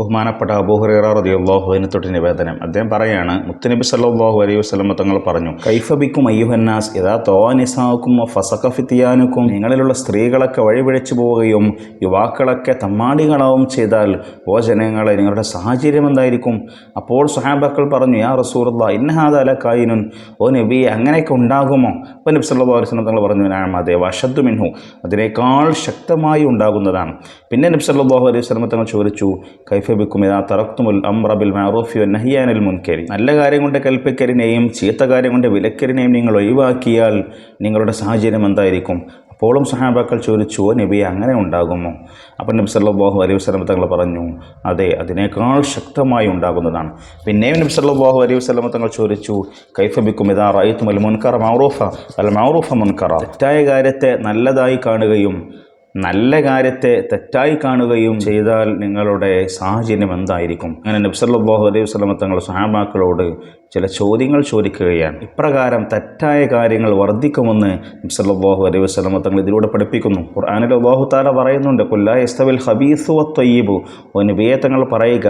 ബഹുമാനപ്പെട്ട അബൂഹുറേറ തൊട്ട് നിവേദനം. അദ്ദേഹം പറയാണ് മുത്തുനബി സല്ലാഹു അലൈഹി വസല്ലം തങ്ങൾ പറഞ്ഞു കൈഫബിക്കും അയ്യുഹന്നാസ് യഥാ തോനിസാക്കും ഫസഖഫിത്തിയാനുക്കും നിങ്ങളിലുള്ള സ്ത്രീകളൊക്കെ വഴിപിഴച്ചു പോവുകയും യുവാക്കളൊക്കെ തമ്മാടികളാവും ചെയ്താൽ ഓ ജനങ്ങളെ നിങ്ങളുടെ സാഹചര്യം എന്തായിരിക്കും? അപ്പോൾ സുഹാബക്കൾ പറഞ്ഞു യാ റസൂറുള്ള ഇന്നഹാദ അല കായിനുൻ ഓ നബി അങ്ങനെയൊക്കെ ഉണ്ടാകുമോ? അപ്പോൾ നബി സല്ലല്ലാഹു അലൈഹി വസല്ലം തങ്ങൾ പറഞ്ഞു അതെ വഷദ്ദു മിൻഹു. അതിനേക്കാൾ ശക്തമായി ഉണ്ടാകുന്നതാണ്. പിന്നെ നബി സല്ലല്ലാഹു അലൈഹി വസല്ലം തങ്ങൾ ചോദിച്ചു തറക്തുമുൽ മുൻകരി. നല്ല കാര്യം കൊണ്ട് കൽപ്പിക്കരിനെയും ചീത്ത കാര്യം കൊണ്ട് വിലക്കരിനെയും നിങ്ങൾ ഒഴിവാക്കിയാൽ നിങ്ങളുടെ സാഹചര്യം എന്തായിരിക്കും? അപ്പോഴും സഹാബാക്കൾ ചോദിച്ചു നബി അങ്ങനെ ഉണ്ടാകുമോ? അപ്പം നബി സല്ലല്ലാഹു അലൈഹി വസല്ലം തങ്ങൾ പറഞ്ഞു അതെ അതിനേക്കാൾ ശക്തമായി ഉണ്ടാകുന്നതാണ്. പിന്നെയും നബി സല്ലല്ലാഹു അലൈഹി വസല്ലം തങ്ങൾ ചോദിച്ചു കൈഫബിക്കും ഇതാ റൈത്തും അൽ മുൻകറ മൗറൂഫ അൽ മൗറൂഫ മുൻകറ? തെറ്റായ കാര്യത്തെ നല്ലതായി കാണുകയും നല്ല കാര്യത്തെ തെറ്റായി കാണുകയും ചെയ്താൽ നിങ്ങളുടെ സാഹചര്യം എന്തായിരിക്കും? അങ്ങനെ നബ്സല്ലാഹു അലൈഹി വസ്ലമ തങ്ങൾ സഹാബാക്കളോട് ചില ചോദ്യങ്ങൾ ചോദിക്കുകയാണ്. ഇപ്രകാരം തെറ്റായ കാര്യങ്ങൾ വർദ്ധിക്കുമെന്ന് നബ്സല്ലാഹു അലൈഹി വസ്ലമ തങ്ങൾ ഇതിലൂടെ പഠിപ്പിക്കുന്നു. ഖുർആാനിൽ അള്ളാഹു താല പറയുന്നുണ്ട് കൊല്ല എസ്തവിൽ ഹബീസു ത്വയ്യബു. ഒനുബിയെ പറയുക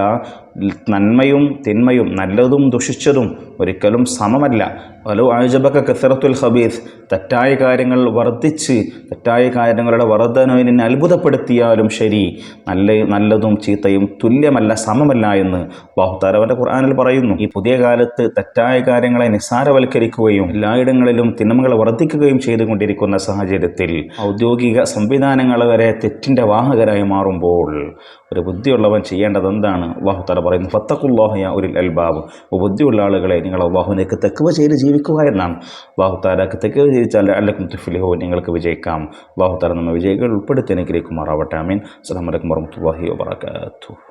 നന്മയും തിന്മയും നല്ലതും ദുഷിച്ചതും ഒരിക്കലും സമമല്ല. വലു ആയുജബക്ക കസറത്തുൽ ഹബീസ് തെറ്റായ കാര്യങ്ങൾ വർദ്ധിച്ച് തെറ്റായ കാര്യങ്ങളുടെ വർധനവിനെ അത്ഭുതപ്പെടുത്തിയാലും ശരി നല്ല നല്ലതും ചീത്തയും തുല്യമല്ല സമമല്ല എന്ന് ബാഹുത്താരവന്റെ ഖുർആാനിൽ പറയുന്നു. ഈ പുതിയ കാലത്ത് തെറ്റായ കാര്യങ്ങളെ നിസ്സാരവൽക്കരിക്കുകയും എല്ലായിടങ്ങളിലും തിന്മകൾ വർദ്ധിക്കുകയും ചെയ്തുകൊണ്ടിരിക്കുന്ന സാഹചര്യത്തിൽ ഔദ്യോഗിക സംവിധാനങ്ങൾ വരെ തെറ്റിന്റെ വാഹകരായി മാറുമ്പോൾ ഒരു ബുദ്ധിയുള്ളവൻ ചെയ്യേണ്ടത് എന്താണ്? അള്ളാഹുത്താല പറയുന്നു ഫത്തക്കുല്ലാഹയ ഒരു അൽബാബ്. ബുദ്ധിയുള്ള ആളുകളെ നിങ്ങൾ അള്ളാഹുവിനേക്ക് തെക്കുവ ചെയ്ത് ജീവിക്കുക എന്നാണ്. അള്ളാഹുത്താലക്ക് തെക്കുവ ചെയ്യിച്ചാൽ അല്ലക്കും തുഫിലിഹോ നിങ്ങൾക്ക് വിജയിക്കാം. അള്ളാഹുത്താല നമ്മെ വിജയികൾ ഉൾപ്പെടുത്തി അനുഗ്രഹിക്കുമാറാവട്ടെ. അമീൻ അസ്സാം വലൈക്കും വർഹമത്തല്ലാഹി വാബർക്കാത്തു